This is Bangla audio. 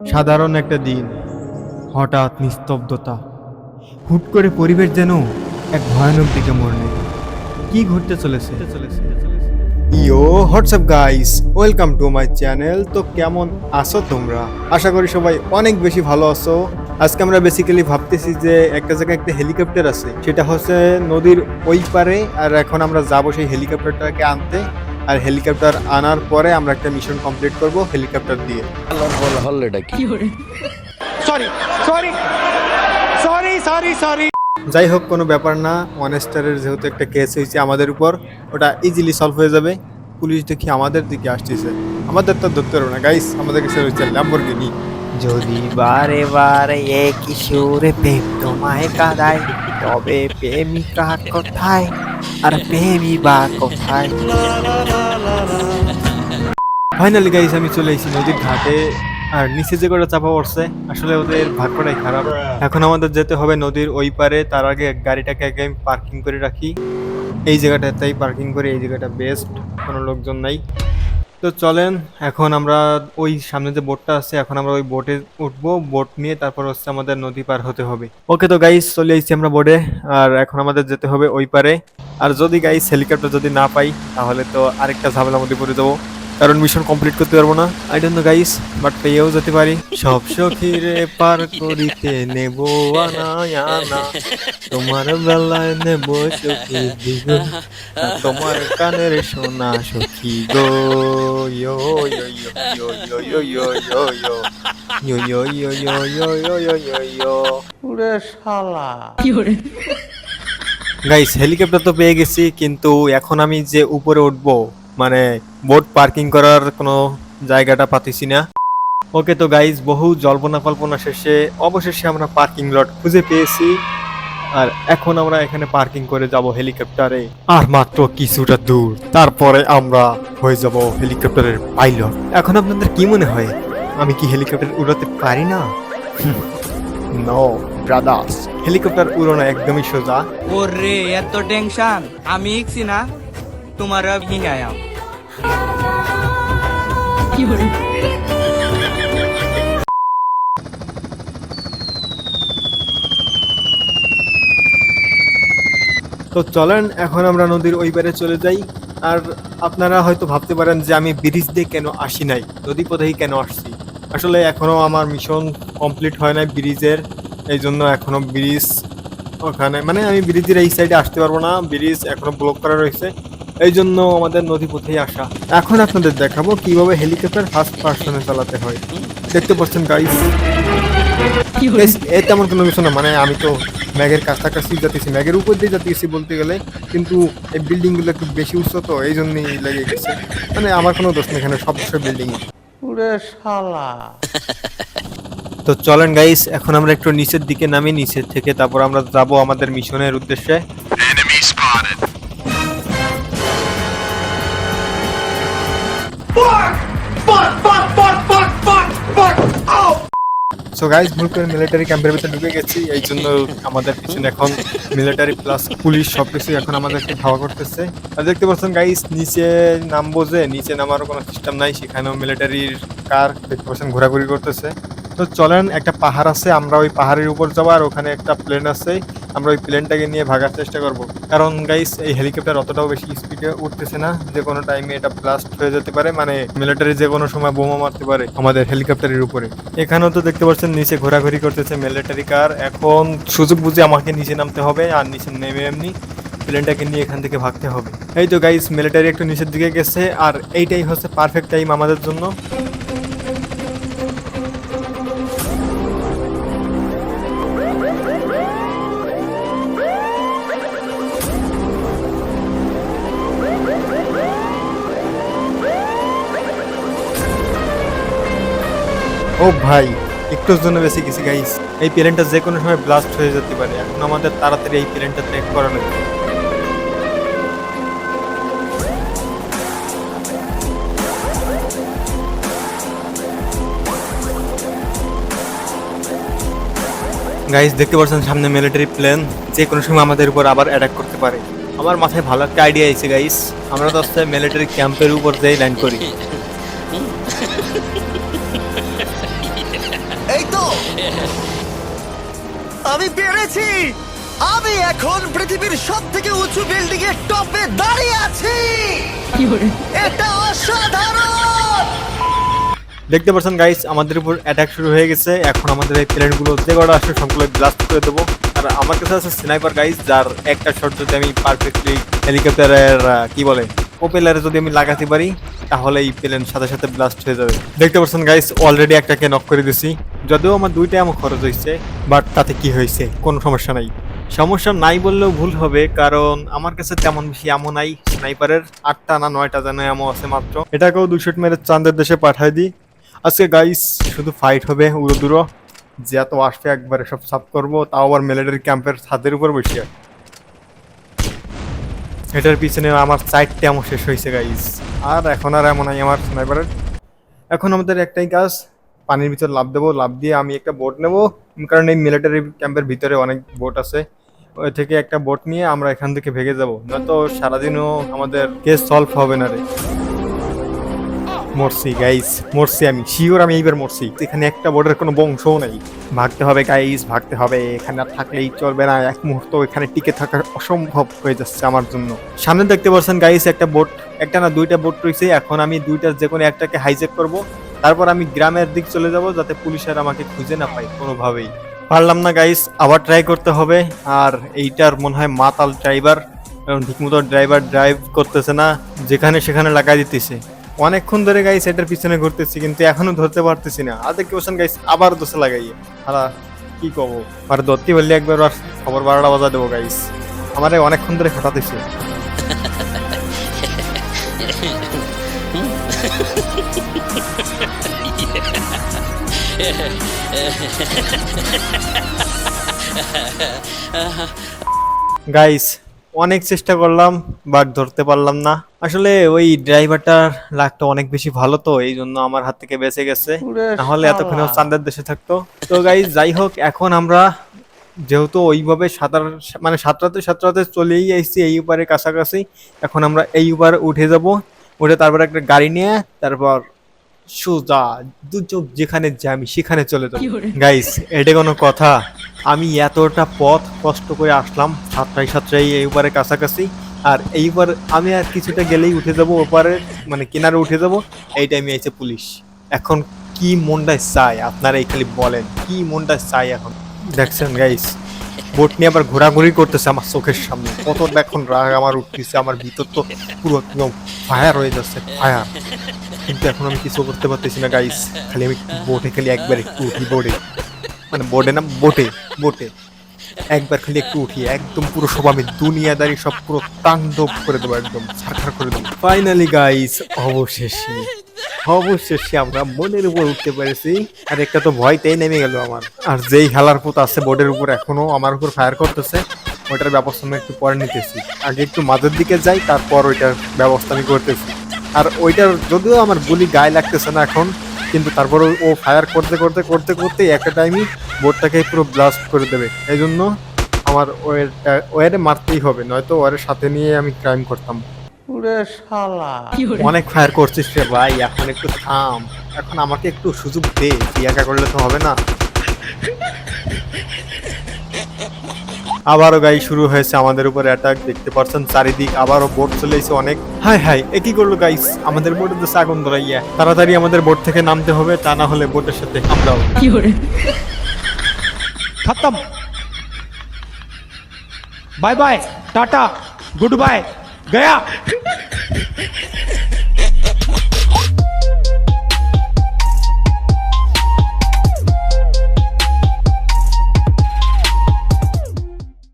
সাধারণ একটা দিন, হঠাৎ নিস্তব্ধতা। হুট করে পরিবেশ যেন এক ভয়ানক দিকে মরলে। কি ঘটতে চলেছে? Yo what's up guys? Welcome to my channel. তো কেমন আছো তোমরা? আশা করি সবাই অনেক বেশি ভালো আছো। আজকে আমরা বেসিক্যালি ভাবতেছি যে একটা জায়গায় একটা হেলিকপ্টার আছে। সেটা হচ্ছে নদীর ওই পারে, আর এখন আমরা যাব সেই হেলিকপ্টারটাকে আনতে। আর হেলিকপ্টার আনার পরে আমরা একটা মিশন কমপ্লিট করব হেলিকপ্টার দিয়ে। আল্লাহর বল হল্লেটা কি যাই হোক কোনো ব্যাপার না ওয়ান স্টারের যেহেতু একটা কেস হয়েছে আমাদের উপর ওটা ইজিলি সলভ হয়ে যাবে। পুলিশ দেখি আমাদের দিকে আসতেছে। আমাদের তো ধরতে পারব না গাইস আমাদের কাছে রয়েছে ল্যাম্বরগিনি যদি বারে বারে একই সুরে প্রেম তোমায় কাদায় তবে প্রেমিকা কোথায়? আর প্রেমী বা কোথায়? ফাইনালি গাইস আমি চলে এসেছি নদীর ঘাটে। আর নিচে যে কটা চাপা পড়ছে, আসলে ওদের ভাগ্যটাই খারাপ। এখন আমাদের যেতে হবে নদীর ওই পারে। তার আগে গাড়িটাকে আগে আমি পার্কিং করে রাখি। এই জায়গাটা তাই পার্কিং করে, এই জায়গাটা বেস্ট কোনো লোকজন নাই। তো চলেন, এখন আমরা ওই সামনে যে বোটটা আছে, এখন আমরা ওই বোটে উঠবো। বোট নিয়ে তারপর হচ্ছে আমাদের নদী পার হতে হবে। ওকে তো গাইস চলে এসেছি আমরা বোটে। আর এখন আমাদের যেতে হবে ওই পারে। আর যদি গাইস হেলিকপ্টার যদি না পাই, তাহলে তো আরেকটা ঝামেলা মধ্যে পড়ে যাব। কারণ মিশন কমপ্লিট করতে পারব না I don't know guys but পেয়েও যেতে পারি সব সখীরে পার করিতে নেব আনা তোমার বেলায় নেব সখী আর তোমার কানের সোনা সখী গো ইয়ো ইয়ো ইয়ো ইয়ো ইয়ো ইয়ো ইয়ো ইয়ো ইয়ো ইয়ো ইয়ো ইয়ো ইয়ো ইয়ো ইয়ো ওরে শালা গাইস হেলিকপ্টার তো পেয়ে গেছি কিন্তু এখন আমি যে উপরে উঠবো মানে বোট পার্কিং করার কোনো জায়গাটা পাতিছি না। ওকে তো গাইজ বহু জল্পনা কল্পনা শেষে অবশেষে আমরা পার্কিং লট খুঁজে পেয়েছি। আর এখন আমরা এখানে পার্কিং করে যাব হেলিকপ্টারে আর মাত্র কিছুটা দূর তারপরে আমরা হয়ে যাব হেলিকপ্টারের পাইলট এখন আপনাদের কি মনে হয়? আমি কি হেলিকপ্টার উড়াতে পারি না? নো ব্রাদার্স হেলিকপ্টার উড়ানো একদমই সোজা। ওরে এত টেনশন আমি ইকছি না তোমার তো চলেন, এখন আমরা নদীর ওই পারে চলে যাই। আর আপনারা হয়তো ভাবতে পারেন যে আমি ব্রিজ দিয়ে কেন আসি নাই? নদী পথেই কেন আসছি? আসলে এখনও আমার মিশন কমপ্লিট হয় নাই ব্রিজের। এই জন্য এখনও ব্রিজ ওখানে মানে আমি ব্রিজের এই সাইডে আসতে পারব না। ব্রিজ এখনও ব্লক করা রয়েছে। এই জন্য আমাদের নদী পথেই আসা। এখন আপনাদের দেখাবো কীভাবে হেলিকপ্টার ফার্স্ট পার্সনে চালাতে হয়। দেখতে পাচ্ছেন গাইস এ তেমন কোনো কিছু না মানে আমি তো ম্যাগের কাছাকাছি যাতেছি ম্যাগের উপর দিয়ে যাতেছি বলতে গেলে কিন্তু এই বিল্ডিংগুলো একটু বেশি উচ্চ তো এই জন্যই লেগে গেছে। মানে আমার কোনো দোষ নেই এখানে সব বিল্ডিং ওরে শালা। তো চলেন গাইস এখন আমরা একটু নিচের দিকে নামি নিচের থেকে তারপর আমরা যাব আমাদের মিশনের উদ্দেশ্যে। সো গাইজ ভুল করে মিলিটারি ক্যাম্পের ভিতরে ঢুকে গেছি, এই জন্য আমাদের পিছনে এখন মিলিটারি প্লাস পুলিশ সব কিছু এখন আমাদেরকে ধাওয়া করতেছে। আর দেখতে পাচ্ছেন গাইজ নিচে নামবো যে, নিচে নামারও কোনো সিস্টেম নাই, সেখানেও মিলিটারির কার দেখতে পাচ্ছেন, ঘোরাঘুরি করতেছে। তো চলেন, একটা পাহাড় আছে, আমরা ওই পাহাড়ের উপর যাব আর ওখানে একটা প্লেন আছে, আমরা ওই প্লেনটাকে নিয়ে ভাগার চেষ্টা করব। কারণ গাইস এই হেলিকপ্টার অতটাও বেশি স্পিডে উঠতেছে না, যে কোনো টাইমে এটা ব্লাস্ট হয়ে যেতে পারে মানে মিলিটারি যে কোনো সময় বোমা মারতে পারে আমাদের হেলিকপ্টারের উপরে। এখানেও তো দেখতে পাচ্ছেন, নিচে ঘোরাঘুরি করতেছে মিলিটারি কার এখন সুযোগ বুঝে আমাকে নিচে নামতে হবে, আর নিচে নেমে এমনি প্লেনটাকে নিয়ে এখান থেকে ভাগতে হবে। এই তো গাইস মিলিটারি একটু নিচের দিকে গেছে, আর এইটাই হচ্ছে পারফেক্ট টাইম আমাদের জন্য। ও ভাই, একটুর জন্য বেশি গেছি গাইস এই প্লেনটা যে কোনো সময় ব্লাস্ট হয়ে যেতে পারে। এখন আমাদের তাড়াতাড়ি এই প্লেনটা ট্রেক করা লাগবে। গাইস দেখতে পাচ্ছেন সামনে মিলিটারি প্লেন যে কোনো সময় আমাদের উপর আবার অ্যাটাক করতে পারে। আমার মাথায় ভালো একটা আইডিয়া আছে গাইস আমরা তো হচ্ছে মিলিটারি ক্যাম্পের উপর যেই ল্যান্ড করি। আমি পেরেছি। আমি এখন পৃথিবীর সব থেকে উঁচু বিল্ডিং এর টপে দাঁড়িয়ে আছি। এটা অসাধারণ। দেখতে পাচ্ছেন গাইস আমাদের উপর অ্যাটাক শুরু হয়ে গেছে। এখন আমাদের এই প্লেনগুলো যে কটা আসবে সবগুলো ব্লাস্ট করে দেবো। আর আমার কাছে আছে স্নাইপার গাইস যার একটা শট যদি আমি পারফেক্টলি হেলিকপ্টারের কি বলে প্রোপেলারে যদি আমি লাগাতে পারি তাহলে এই প্লেন সাথে সাথে ব্লাস্ট হয়ে যাবে। দেখতে পাচ্ছেন গাইস অলরেডি একটাকে নক করে দিছি। যদিও আমার দুইটাই আমার খরচ হয়েছে বাট তাতে কি হয়েছে, কোনো সমস্যা নাই। সমস্যা নাই বললেও ভুল হবে, কারণ আমার কাছে তেমন বেশি আমো নাই স্নাইপারের আটটা না নয়টা যেন আমো আছে মাত্র। এটাকেও দুশো মেরে চাঁদের দেশে পাঠাই দিই। আজকে গাইস শুধু ফাইট হবে উড়ো দুরো যে এত আসবে, একবারে সব সাফ করব, তাও আবার মিলিটারি ক্যাম্পের ছাদের উপর বসিয়ে। এটার পিছনে আমার চারটে এমন শেষ হয়েছে গাইস আর এখন আর এমন নাই আমার স্নাইপারের এখন আমাদের একটাই কাজ পানির ভিতর লাভ দেবো লাভ দিয়ে আমি একটা বোট নেব। কারণ এই মিলিটারি ক্যাম্পের ভিতরে অনেক বোট আছে। ওই থেকে একটা বোট নিয়ে আমরা এখান থেকে ভেগে যাব। নয়তো সারাদিনও আমাদের কেস সলভ হবে না রে। মরছি গাইস মরছি আমি। শিওর আমি এইবার মরছি। এখানে একটা বোর্ডের কোনো বংশও নাই। ভাগতে হবে গাইস ভাগতে হবে। এখানে আর থাকলেই চলবে না। এক মুহূর্ত এখানে টিকে থাকা অসম্ভব হয়ে যাচ্ছে আমার জন্য। সামনে দেখতে পাচ্ছেন গাইস একটা বোট একটা না দুইটা বোট রয়েছে। এখন আমি দুইটার যে কোনো একটাকে হাইজেক করব। তারপর আমি গ্রামের দিক চলে যাব যাতে পুলিশের আমাকে খুঁজে না পায় কোনোভাবেই। পারলাম না গাইস আবার ট্রাই করতে হবে। আর এইটার মনে হয় মাতাল ড্রাইভার কারণ ঠিকমতো ড্রাইভার ড্রাইভ করতেছে না, যেখানে সেখানে লাগাই দিতেছে। অনেকক্ষণ ধরে গাইস এটার পিছনে ঘুরতেছি, কিন্তু এখনও ধরতে পারতেছি না। আর দেখতে পাচ্ছেন গাইস আবার দোষে লাগাইয়ে। হারা কি কব? আর ধরতে বললে একবার আর খবর বারোটা বাজা দেবো গাইস আমারে অনেকক্ষণ ধরে খাটাতেছে। গাইস অনেক চেষ্টা করলাম বাট ধরতে পারলাম না। আসলে ওই ড্রাইভারটার লাকটা অনেক বেশি ভালো তো এই জন্য আমার হাত থেকে বেঁচে গেছে। নাহলে এতক্ষণে। চান্দের দেশে থাকতো। তো গাইস যাই হোক এখন আমরা যেহেতু ওইভাবে সাঁতার মানে সাঁতরাতে সাঁতরাতে চলেই আসছি এই উপারে কাছাকাছি এখন আমরা এই উপারে উঠে যাব। উঠে তারপর একটা গাড়ি নিয়ে তারপর সোজা দু চোখ যেখানে যাই আমি সেখানে চলে যাব। গাইস এটা কোনো কথা। আমি এতটা পথ কষ্ট করে আসলাম সাতটায় সাতটায় এই উপারে কাছাকাছি। আর এইবার আমি আর কিছুটা গেলেই উঠে যাব ওপারে মানে কিনারে উঠে যাব। এই টাইমে এসে পুলিশ। এখন কি মনটা চাই? আপনারা এই খালি বলেন কি মনটা চাই এখন? দেখছেন গাইস বোট নিয়ে আবার ঘোরাঘুরি করতেছে আমার চোখের সামনে। কত এখন রাগ আমার উঠতেছে, আমার ভিতর তো পুরো একদম ফায়ার হয়ে যাচ্ছে ফায়ার কিন্তু এখন আমি কিছু করতে পারতেছি না গাইস খালি আমি বোটে খালি একবার একটু উঠি বোর্ডে মানে বোর্ডে না, বোটে বোটে। একবার খালি একটু উঠি, একদম পুরো সব আমি দুনিয়াদারি সব পুরো তাণ্ডব করে দেবো, একদম ছারখার করে দেবো। ফাইনালি গাইস অবশেষে। অবশেষে আমরা বোর্ডের উপর উঠতে পেরেছি। আর একটা তো ভয়তেই নেমে গেল আমার। আর যেই হেলার পুত আছে বোর্ডের উপর এখনও আমার উপর ফায়ার করতেছে, ওইটার ব্যবস্থা আমি একটু পরে নিতেছি। আগে একটু মাঝের দিকে যাই, তারপর ওইটার ব্যবস্থা আমি করতেছি। আর ওইটার যদিও আমার গুলি গায়ে লাগতেছে না এখন, কিন্তু তারপর ও ফায়ার করতে করতে করতে করতে একটা টাইমই বোর্ডটাকে পুরো ব্লাস্ট করে দেবে। এই জন্য আমার ওয়েরটা ওয়ারে মারতেই হবে, নয়তো ওয়ারের সাথে নিয়ে আমি ক্রাইম করতাম। অনেক ফায়ার করছিস রে ভাই এখন একটু থাম। এখন আমাকে একটু সুযোগ দে একা করলে তো হবে না। আবারও গাই শুরু হয়েছে আমাদের উপর অ্যাটাক দেখতে পাচ্ছেন চারিদিক আবারও বোট চলে এসে অনেক। হাই হাই এ কি করল গাইস আমাদের বোটের তো আগুন ধরাইয়া। তাড়াতাড়ি আমাদের বোট থেকে নামতে হবে তা না হলে বোটের সাথে আমরাও খতম। Bye bye tata good bye. 给呀、啊。